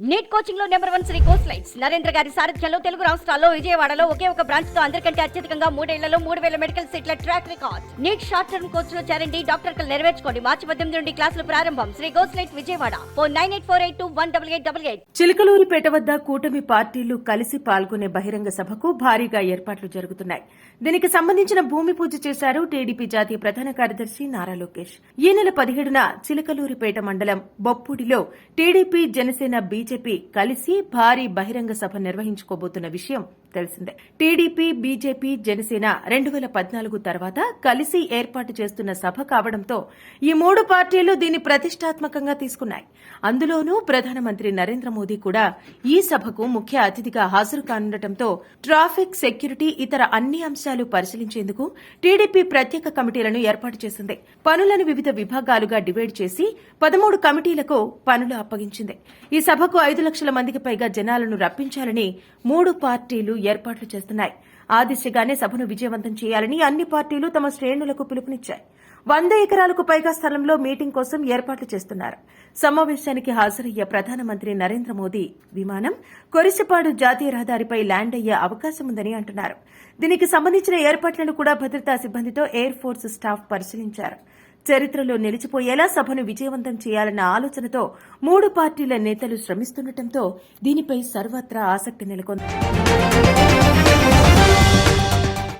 Neat కోచింగ్లో number one Sri course lights. Narendra గారి సారథ్యంలో తెలుగు రాష్ట్రాల్లో విజయవాడలో ఒకే ఒక బ్రాంచ్తో అందరికంటే అత్యధికంగా మూడేళ్ళలో మూడు వేల మెడికల్ సీట్ల track record. NEET short term కోర్స్లో చేరండి డాక్టర్ కలు నెరవేర్చుకోండి. మార్చి పద్దెనిమిది నుండి క్లాసులు ప్రారంభం. Sri course light Vijayawada. Four nine eight four eight two one double eight double eight. Chilakaluripet వద్ద కూటమి పార్టీలు కలిసి పాల్గొనే బహిరంగ సభకు భారీగా ఏర్పాట్లు జరుగుతున్నాయి. దీనికి సంబంధించిన భూమి పూజ చేశారు టీడీపీ జాతీయ ప్రధాన కార్యదర్శి నారా లోకేష్. ఈ నెల పదిహేడున చిలకలూరిపేట మండలం బొప్పూడిలో టీడీపీ జనసేన బీజేపీ కలిసి భారీ బహిరంగ సభ నిర్వహించుకోబోతున్న విషయం తెలిసిందే. టీడీపీ బీజేపీ జనసేన రెండు వేల పద్నాలుగు తర్వాత కలిసి ఏర్పాటు చేస్తున్న సభ కావడంతో ఈ మూడు పార్టీలు దీన్ని ప్రతిష్టాత్మకంగా తీసుకున్నాయి. అందులోనూ ప్రధానమంత్రి నరేంద్ర మోదీ కూడా ఈ సభకు ముఖ్య అతిథిగా హాజరు కానుండటంతో ట్రాఫిక్ సెక్యూరిటీ ఇతర అన్ని అంశాలు పరిశీలించేందుకు టీడీపీ ప్రత్యేక కమిటీలను ఏర్పాటు చేసింది. పనులను వివిధ విభాగాలుగా డివైడ్ చేసి పదమూడు కమిటీలకు పనులు అప్పగించింది. ఈ సభకు ఐదు లక్షల మందికి పైగా జనాలను రప్పించాలని మూడు పార్టీలు ఏర్పాట్లు చేస్తున్నాయి. ఆ దిశగానే సభను విజయవంతం చేయాలని అన్ని పార్టీలు తమ శ్రేణులకు పిలుపునిచ్చాయి. వంద ఎకరాలకు పైగా స్థలంలో మీటింగ్ కోసం ఏర్పాట్లు చేస్తున్నారు. సమావేశానికి హాజరయ్యే ప్రధానమంత్రి నరేంద్ర మోదీ విమానం కొరిసిపాడు జాతీయ రహదారిపై ల్యాండ్ అయ్యే అవకాశం ఉందని అంటున్నారు. దీనికి సంబంధించిన ఏర్పాట్లను కూడా భద్రతా సిబ్బందితో ఎయిర్ ఫోర్స్ స్టాఫ్ పరిశీలించారు. చరిత్రలో నిలిచిపోయేలా సభను విజయవంతం చేయాలన్న ఆలోచనతో మూడు పార్టీల నేతలు శ్రమిస్తుండటంతో దీనిపై సర్వత్రా ఆసక్తి నెలకొంది.